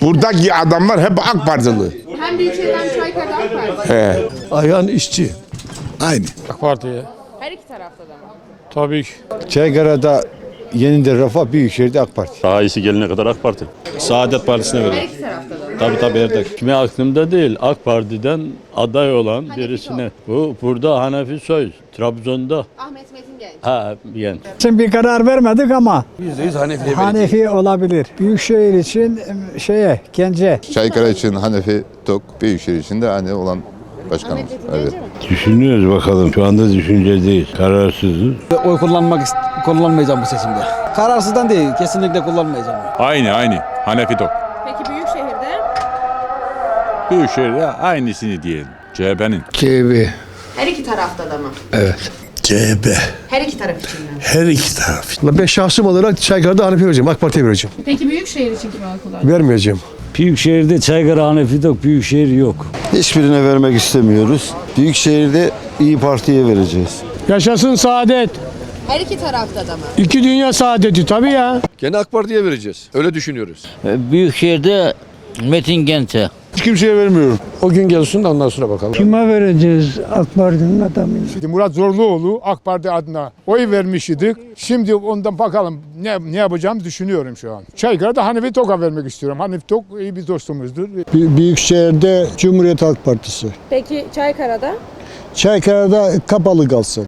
Buradaki adamlar hep AK Partili. Hem Büyükşehir'den hem Çaykar'da AK Parti. He. Ayhan işçi. Aynı. AK Parti'ye. Her iki tarafta da mı? Tabii ki. Çaykara'da Yeniden Refah Büyükşehir'de AK Parti. Daha iyisi gelene kadar AK Parti. Saadet Partisi'ne Her veriyorum. iki tarafta da? Tabii tabii Erdek. Kimi aklımda değil AK Parti'den aday olan birisine. Bu burada Hanefi Soy, Trabzon'da. Ahmet Metin Genç. Ha yani. için bir karar vermedik ama %100 Hanefi'ye. Hanefi olabilir. Büyükşehir için şeye, Gence. Çaykara için Hanefi Tok, Büyükşehir için de hani olan Metin Evet. Düşünüyoruz bakalım. Şu anda düşüncedeyiz. Kararsızız. Oy kullanmak kullanmayacağım bu seçimde. Kararsızdan değil, kesinlikle kullanmayacağım. Aynı aynı. Hanefi Tok. Peki Büyükşehir'de? Büyükşehir'de aynısını diyelim. CHP'nin. CHP. Her iki tarafta da mı? Evet. CHP. Her iki taraf için mi? Her iki taraf. Ben şahsım olarak Çaykar'da Hanefi vereceğim. AK Parti'ye vereceğim. Peki Büyükşehir için kime oy kullanacak? Vermeyeceğim. Büyükşehir'de Çaykara Hanefi Tok, Büyükşehir yok. Hiçbirine vermek istemiyoruz. Büyükşehir'de İyi Parti'ye vereceğiz. Yaşasın saadet. Her iki tarafta da mı? İki dünya saadeti tabii ya. Gene AK Parti'ye vereceğiz. Öyle düşünüyoruz. Büyükşehir'de Metin Genç'e. Hiç kimseye vermiyorum. O gün gelsin de ondan sonra bakalım. Kime vereceğiz AK Parti'nin adamını? Şimdi Murat Zorluoğlu AK Parti adına oy vermiş idik. Şimdi ondan bakalım ne, ne yapacağım düşünüyorum şu an. Çaykara'da Hanefi Tok'a vermek istiyorum. Hanefi Tok iyi bir dostumuzdur. Büyükşehir'de Cumhuriyet Halk Partisi. Peki Çaykara'da? Çaykara'da kapalı kalsın.